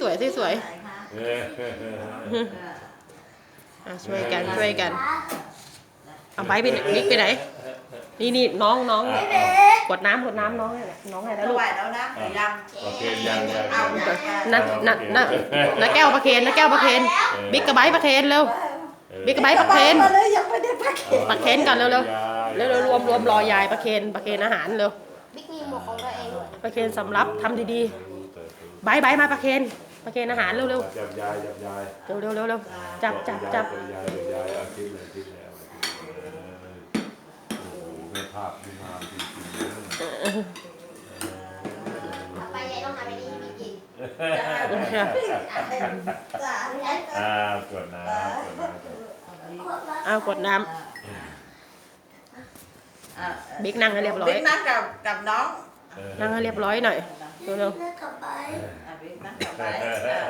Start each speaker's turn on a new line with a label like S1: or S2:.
S1: สวยสิสวย
S2: ไหนคะ
S3: เออ
S2: เออ
S1: อะช่วยกันช่วยกัน เอาไปไปไหนบิ๊กไปไหน นี่นี่น้องน้องกดน้ำกดน้ำน้องให้หน่อยน้องให้แล้ว
S2: ถ
S1: ลูก
S2: วายแล้วนะยัง
S3: โอเคยังยัง
S2: เอา
S3: ยัง
S2: ยังยัง
S1: นั่นนั่นนั่นน้าแก้วประเคนน้าแก้วประเคนบิ๊กกระไบประเคนเร็วบิ๊กไบค์ประเคน
S2: มาเลยยังไม่ได้ประเคน
S1: ประเคนก่อนเร็วเร็วเร็วเร็วรวมรวมรอยายประเคนประเคนอาหารเร็ว
S4: บิ๊กมีหมวกของตัวเองด้วย
S1: ประเคนสำรับทำดีๆใบใบมาประเคน ประเคนอาหารเร็วเร็ว
S3: จับยายจับยาย
S1: เร็วเร็วเร็วเร็วจับจับจับ
S3: ยายจับยายเอาคิดเลยคิดเลยเอาโอ้โหแม่ภาพดีงามจริงๆเลย
S4: ไปยายต้องทำไปนี่บิ๊กกิน
S2: จ้า
S3: อ่ากดน้ำกดน้ำก่อน
S1: เอากดน้
S2: อะำ
S1: บิ๊กนั่งให้เรียบร้อย
S2: บิ๊กนั่งกับกับน้อง
S3: เออ
S1: นั่งให้เรียบร้อยหน่อยเร็วเร็ว
S4: เลือกกลับไป
S2: อะบิ๊กนั่งกับไปอะอะอะอะ